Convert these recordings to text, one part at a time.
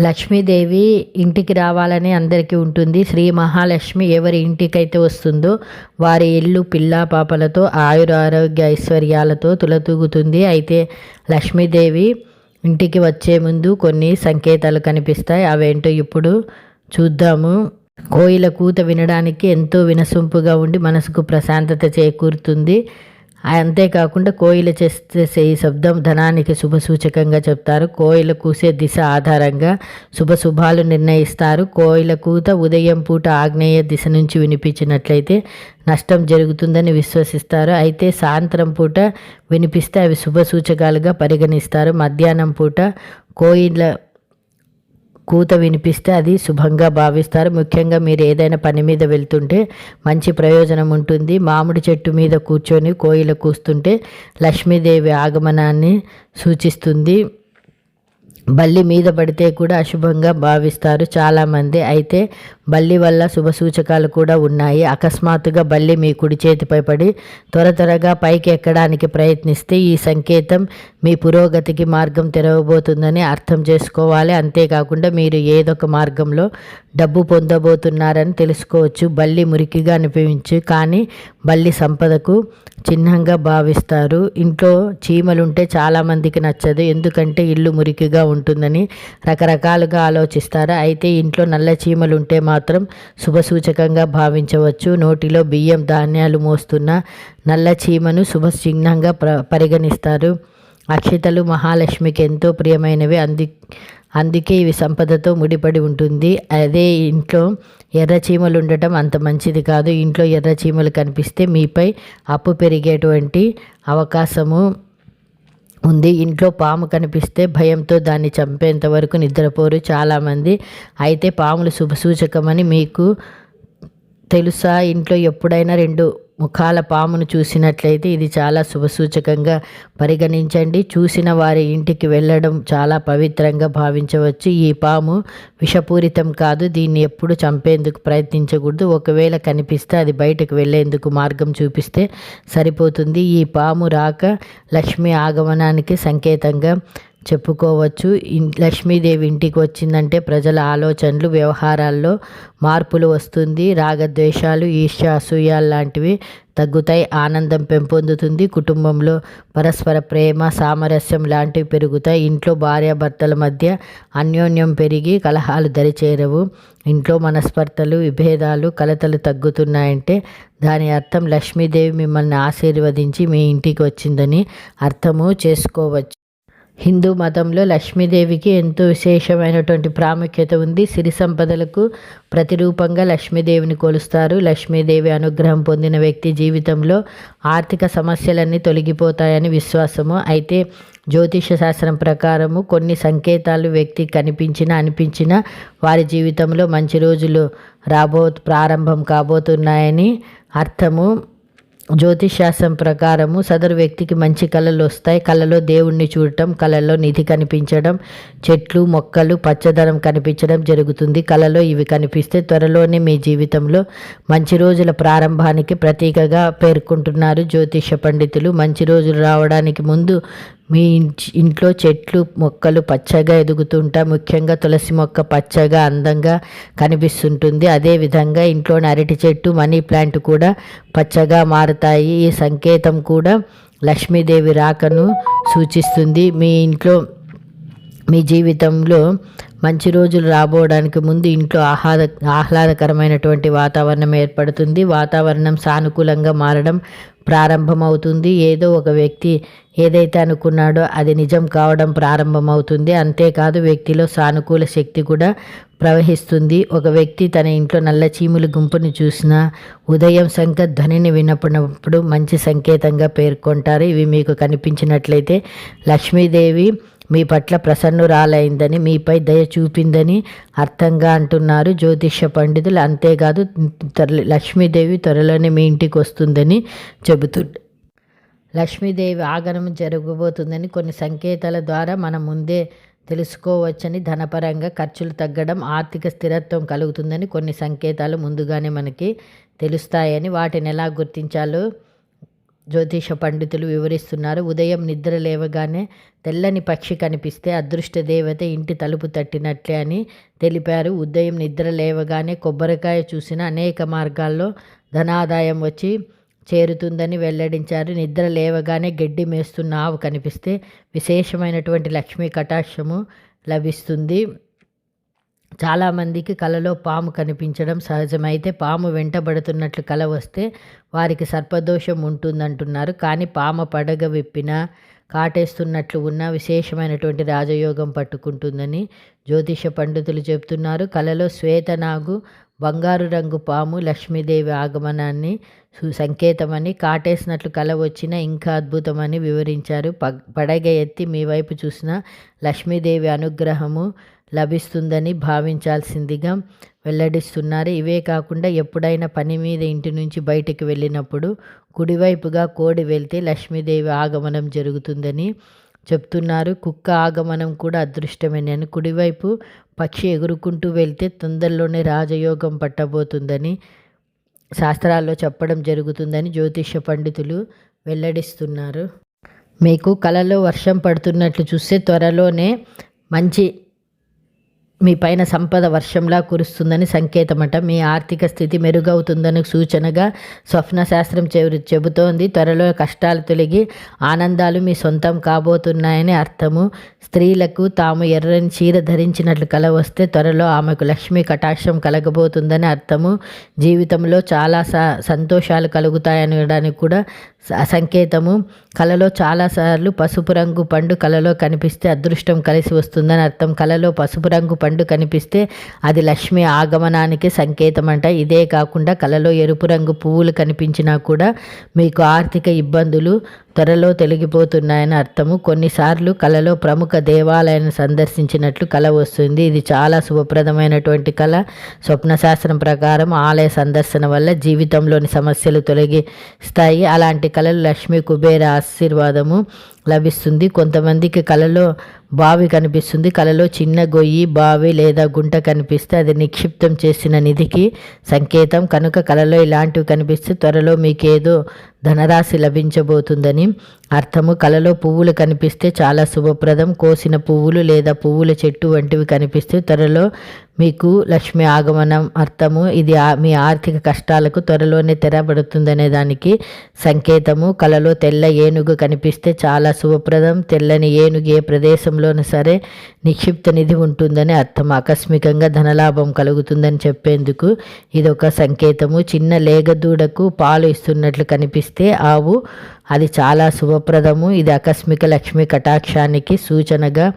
లక్ష్మీదేవి ఇంటికి రావాలని అందరికీ ఉంటుంది. శ్రీ మహాలక్ష్మి ఎవరి ఇంటికైతే వస్తుందో వారి ఇల్లు పిల్ల పాపలతో ఆయుర ఆరోగ్య ఐశ్వర్యాలతో తులతూగుతుంది. అయితే లక్ష్మీదేవి ఇంటికి వచ్చే ముందు కొన్ని సంకేతాలు కనిపిస్తాయి. అవేంటో ఇప్పుడు చూద్దాము. కోయిల కూత వినడానికి ఎంతో వినసొంపుగా ఉండి మనసుకు ప్రశాంతత చేకూరుతుంది. అంతేకాకుండా కోయిల చేసే ఈ శబ్దం ధనానికి శుభసూచకంగా చెప్తారు. కోయిల కూసే దిశ ఆధారంగా శుభశుభాలు నిర్ణయిస్తారు. కోయిల కూత ఉదయం పూట ఆగ్నేయ దిశ నుంచి వినిపించినట్లయితే నష్టం జరుగుతుందని విశ్వసిస్తారు. అయితే సాయంత్రం పూట వినిపిస్తే అవి శుభసూచకాలుగా పరిగణిస్తారు. మధ్యాహ్నం పూట కోయిల కూత వినిపిస్తే అది శుభంగా భావిస్తారు. ముఖ్యంగా మీరు ఏదైనా పని మీద వెళ్తుంటే మంచి ప్రయోజనం ఉంటుంది. మామిడి చెట్టు మీద కూర్చొని కోయిల కూస్తుంటే లక్ష్మీదేవి ఆగమనాన్ని సూచిస్తుంది. బల్లి మీద పడితే కూడా అశుభంగా భావిస్తారు చాలామంది. అయితే బల్లి వల్ల శుభ సూచకాలు కూడా ఉన్నాయి. అకస్మాత్తుగా బల్లి మీ కుడి చేతిపై పడి త్వర త్వరగా పైకి ఎక్కడానికి ప్రయత్నిస్తే ఈ సంకేతం మీ పురోగతికి మార్గం తెరవబోతుందని అర్థం చేసుకోవాలి. అంతేకాకుండా మీరు ఏదొక మార్గంలో డబ్బు పొందబోతున్నారని తెలుసుకోవచ్చు. బల్లి మురికిగా అనిపించు కానీ బల్లి సంపదకు చిహ్నంగా భావిస్తారు. ఇంట్లో చీమలుంటే చాలామందికి నచ్చదు. ఎందుకంటే ఇల్లు మురికిగా ఉంటుందని రకరకాలుగా ఆలోచిస్తారు. అయితే ఇంట్లో నల్ల చీమలు ఉంటే మాత్రం శుభసూచకంగా భావించవచ్చు. నోటిలో బియ్యం ధాన్యాలు మోస్తున్న నల్ల చీమను శుభ చిహ్నంగా ప్ర పరిగణిస్తారు. అక్షితలు మహాలక్ష్మికి ఎంతో ప్రియమైనవి. అంది అందుకే ఇవి సంపదతో ముడిపడి ఉంటుంది. అదే ఇంట్లో ఎర్ర చీమలు ఉండటం అంత మంచిది కాదు. ఇంట్లో ఎర్ర చీమలు కనిపిస్తే మీపై అప్పు పెరిగేటువంటి అవకాశము ఉంది. ఇంట్లో పాము కనిపిస్తే భయంతో దాన్ని చంపేంత వరకు నిద్రపోరు చాలామంది. అయితే పాములు శుభసూచకమని మీకు తెలుసా? ఇంట్లో ఎప్పుడైనా రెండు ముఖాల పామును చూసినట్లయితే ఇది చాలా శుభసూచకంగా పరిగణించండి. చూసిన వారి ఇంటికి వెళ్ళడం చాలా పవిత్రంగా భావించవచ్చు. ఈ పాము విషపూరితం కాదు. దీన్ని ఎప్పుడు చంపేందుకు ప్రయత్నించకూడదు. ఒకవేళ కనిపిస్తే అది బయటకు వెళ్ళేందుకు మార్గం చూపిస్తే సరిపోతుంది. ఈ పాము రాక లక్ష్మి ఆగమనానికి సంకేతంగా చెప్పుకోవచ్చు. లక్ష్మీదేవి ఇంటికి వచ్చిందంటే ప్రజల ఆలోచనలు వ్యవహారాల్లో మార్పులు వస్తుంది. రాగద్వేషాలు ఈర్ష్య అసూయాలు లాంటివి తగ్గుతాయి. ఆనందం పెంపొందుతుంది. కుటుంబంలో పరస్పర ప్రేమ సామరస్యం లాంటివి పెరుగుతాయి. ఇంట్లో భార్యాభర్తల మధ్య అన్యోన్యం పెరిగి కలహాలు దరిచేరవు. ఇంట్లో మనస్పర్ధలు విభేదాలు కలతలు తగ్గుతున్నాయంటే దాని అర్థం లక్ష్మీదేవి మిమ్మల్ని ఆశీర్వదించి మీ ఇంటికి వచ్చిందని అర్థము చేసుకోవచ్చు. హిందూ మతంలో లక్ష్మీదేవికి ఎంతో విశేషమైనటువంటి ప్రాముఖ్యత ఉంది. సిరి సంపదలకు ప్రతిరూపంగా లక్ష్మీదేవిని కొలుస్తారు. లక్ష్మీదేవి అనుగ్రహం పొందిన వ్యక్తి జీవితంలో ఆర్థిక సమస్యలన్నీ తొలగిపోతాయని విశ్వాసము. అయితే జ్యోతిష శాస్త్రం ప్రకారము కొన్ని సంకేతాలు వ్యక్తి కనిపించిన అనిపించిన వారి జీవితంలో మంచి రోజులు రాబో ప్రారంభం కాబోతున్నాయని అర్థము. జ్యోతిష్శాస్త్రం ప్రకారము సదరు వ్యక్తికి మంచి కళలు వస్తాయి. కళలో దేవుణ్ణి చూడటం కళలో నిధి కనిపించడం చెట్లు మొక్కలు పచ్చదనం కనిపించడం జరుగుతుంది. కళలో ఇవి కనిపిస్తే త్వరలోనే మీ జీవితంలో మంచి రోజుల ప్రారంభానికి ప్రతీకగా పేర్కొంటున్నారు జ్యోతిష పండితులు. మంచి రోజులు రావడానికి ముందు మీ ఇంట్లో చెట్లు మొక్కలు పచ్చగా ఎదుగుతుంటా. ముఖ్యంగా తులసి మొక్క పచ్చగా అందంగా కనిపిస్తుంటుంది. అదేవిధంగా ఇంట్లోని అరటి చెట్టు మనీ ప్లాంట్ కూడా పచ్చగా మారుతాయి. ఈ సంకేతం కూడా లక్ష్మీదేవి రాకను సూచిస్తుంది. మీ ఇంట్లో మీ జీవితంలో మంచి రోజులు రాబోవడానికి ముందు ఇంట్లో ఆహ్లాద ఆహ్లాదకరమైనటువంటి వాతావరణం ఏర్పడుతుంది. వాతావరణం సానుకూలంగా మారడం ప్రారంభమవుతుంది. ఏదో ఒక వ్యక్తి ఏదైతే అనుకున్నాడో అది నిజం కావడం ప్రారంభమవుతుంది. అంతేకాదు వ్యక్తిలో సానుకూల శక్తి కూడా ప్రవహిస్తుంది. ఒక వ్యక్తి తన ఇంట్లో నల్ల చీముల గుంపును చూసినా ఉదయం సంఖ్య ధ్వనిని వినపడినప్పుడు మంచి సంకేతంగా పేర్కొంటారు. ఇవి మీకు కనిపించినట్లయితే లక్ష్మీదేవి మీ పట్ల ప్రసన్నురాలైందని మీపై దయ చూపిందని అర్థంగా అంటున్నారు జ్యోతిష్య పండితులు. అంతేకాదు లక్ష్మీదేవి త్వరలోనే మీ ఇంటికి వస్తుందని చెబుతు లక్ష్మీదేవి ఆగమనం జరగబోతుందని కొన్ని సంకేతాల ద్వారా మనం ముందే తెలుసుకోవచ్చని ధనపరంగా ఖర్చులు తగ్గడం ఆర్థిక స్థిరత్వం కలుగుతుందని కొన్ని సంకేతాలు ముందుగానే మనకి తెలుస్తాయని వాటిని ఎలా గుర్తించాలో జ్యోతిష పండితులు వివరిస్తున్నారు. ఉదయం నిద్ర లేవగానే తెల్లని పక్షి కనిపిస్తే అదృష్ట దేవత ఇంటి తలుపు తట్టినట్లే అని తెలిపారు. ఉదయం నిద్ర లేవగానే కొబ్బరికాయ చూసిన అనేక మార్గాల్లో ధనాదాయం వచ్చి చేరుతుందని వెల్లడించారు. నిద్ర లేవగానే గడ్డి మేస్తున్న ఆవు కనిపిస్తే విశేషమైనటువంటి లక్ష్మీ కటాక్షము లభిస్తుంది. చాలామందికి కలలో పాము కనిపించడం సహజమైతే పాము వెంటబడుతున్నట్లు కల వస్తే వారికి సర్పదోషం ఉంటుందంటున్నారు. కానీ పామ పడగ విప్పిన కాటేస్తున్నట్లు ఉన్న విశేషమైనటువంటి రాజయోగం పట్టుకుంటుందని జ్యోతిష పండితులు చెబుతున్నారు. కలలో శ్వేతనాగు బంగారు రంగు పాము లక్ష్మీదేవి ఆగమనాన్ని సంకేతమని కాటేసినట్లు కల వచ్చిన ఇంకా అద్భుతమని వివరించారు. పడగ ఎత్తి మీ వైపు చూసిన లక్ష్మీదేవి అనుగ్రహము లభిస్తుందని భావించాల్సిందిగా వెల్లడిస్తున్నారు. ఇవే కాకుండా ఎప్పుడైనా పని మీద ఇంటి నుంచి బయటికి వెళ్ళినప్పుడు కుడివైపుగా కోడి వెళ్తే లక్ష్మీదేవి ఆగమనం జరుగుతుందని చెప్తున్నారు. కుక్క ఆగమనం కూడా అదృష్టమేనని కుడివైపు పక్షి ఎగురుకుంటూ వెళ్తే తొందరలోనే రాజయోగం పట్టబోతుందని శాస్త్రాల్లో చెప్పడం జరుగుతుందని జ్యోతిష పండితులు వెల్లడిస్తున్నారు. మీకు కలలో వర్షం పడుతున్నట్లు చూస్తే త్వరలోనే మంచి మీ పైన సంపద వర్షంలా కురుస్తుందని సంకేతమట. మీ ఆర్థిక స్థితి మెరుగవుతుందని సూచనగా స్వప్న శాస్త్రం చెబుతోంది. త్వరలో కష్టాలు తొలగి ఆనందాలు మీ సొంతం కాబోతున్నాయని అర్థము. స్త్రీలకు తాము ఎర్రని చీర ధరించినట్లు కల వస్తే త్వరలో ఆమెకు లక్ష్మీ కటాక్షం కలగబోతుందని అర్థము. జీవితంలో చాలా స సంతోషాలు కలుగుతాయనడానికి కూడా సంకేతము. కలలో చాలాసార్లు పసుపు రంగు పండు కలలో కనిపిస్తే అదృష్టం కలిసి వస్తుందని అర్థం. కలలో పసుపు రంగు పండు కనిపిస్తే అది లక్ష్మి ఆగమనానికి సంకేతం అంట ఇదే కాకుండా కలలో ఎరుపు రంగు పువ్వులు కనిపించినా కూడా మీకు ఆర్థిక ఇబ్బందులు త్వరలో తొలగిపోతున్నాయని అర్థము. కొన్నిసార్లు కళలో ప్రముఖ దేవాలయాన్ని సందర్శించినట్లు కళ వస్తుంది. ఇది చాలా శుభప్రదమైనటువంటి కళ స్వప్నశాస్త్రం ప్రకారం ఆలయ సందర్శన వల్ల జీవితంలోని సమస్యలు తొలగిస్తాయి. అలాంటి కళలు లక్ష్మీ కుబేర ఆశీర్వాదము లభిస్తుంది. కొంతమందికి కళలో బావి కనిపిస్తుంది. కళలో చిన్న గొయ్యి బావి లేదా గుంట కనిపిస్తే అది నిక్షిప్తం చేసిన నిధికి సంకేతం. కనుక కళలో ఇలాంటివి కనిపిస్తే త్వరలో మీకేదో ధనరాశి లభించబోతుందని అర్థము. కలలో పువ్వులు కనిపిస్తే చాలా శుభప్రదం. కోసిన పువ్వులు లేదా పువ్వుల చెట్టు వంటివి కనిపిస్తే త్వరలో మీకు లక్ష్మి ఆగమనం అర్థము. ఇది మీ ఆర్థిక కష్టాలకు త్వరలోనే తెరబడుతుందనే దానికి సంకేతము. కలలో తెల్ల ఏనుగు కనిపిస్తే చాలా శుభప్రదం. తెల్లని ఏనుగు ఏ ప్రదేశంలోనూ సరే నిక్షిప్త నిధి ఉంటుందని అర్థం. ఆకస్మికంగా ధనలాభం కలుగుతుందని చెప్పేందుకు ఇది ఒక సంకేతము. చిన్న లేగదూడకు పాలు ఇస్తున్నట్లు కనిపిస్తే ఆవు అది చాలా శుభప్రదము. ఇది ఆకస్మిక లక్ష్మి కటాక్షానికి సూచనగా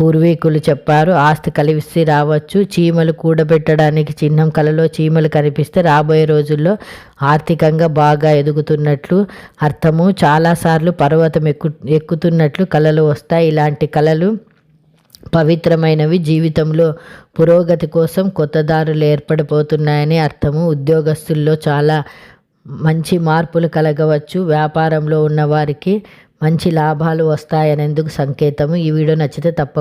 పూర్వీకులు చెప్పారు ఆస్తి కలిసి రావచ్చు. చీమలు కూడబెట్టడానికి చిహ్నం కలలో చీమలు కనిపిస్తే రాబోయే రోజుల్లో ఆర్థికంగా బాగా ఎదుగుతున్నట్లు అర్థము. చాలాసార్లు పర్వతం ఎక్కు ఎక్కుతున్నట్లు కళలు వస్తాయి. ఇలాంటి కళలు పవిత్రమైనవి. జీవితంలో పురోగతి కోసం కొత్త దారులు ఏర్పడిపోతున్నాయని అర్థము. ఉద్యోగస్తుల్లో చాలా మంచి మార్పులు కలగవచ్చు. వ్యాపారంలో ఉన్నవారికి మంచి లాభాలు వస్తాయనేందుకు సంకేతము. ఈ వీడియో నచ్చితే తప్పకుండా